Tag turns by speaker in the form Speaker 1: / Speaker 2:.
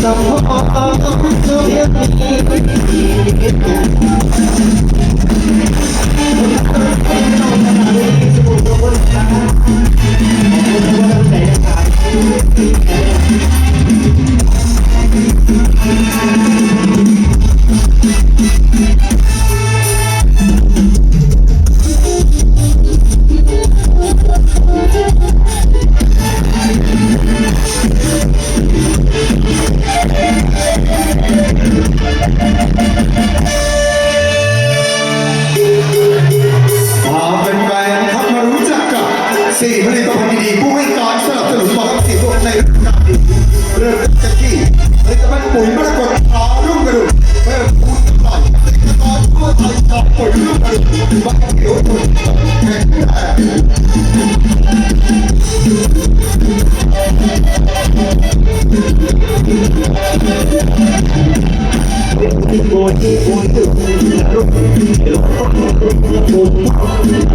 Speaker 1: Don't hold on to me.
Speaker 2: สี่ผลิตภัณฑ์ดีๆผู้ให้การสนับสนุนบอกสิพวกในรุ่นนำเริ่มจากที่ผลิตภัณฑ์ปุ๋ยมรกตหอมรุ่งกระดุมเพิ่มพูดต่อยติดต่อทั่วไทยต่ปุ๋ยรุ่งกระดุมบักเขียวปุ๋ยแข็งแรง
Speaker 1: โบนี่โบนี่โบนี่โบนี่โบนี่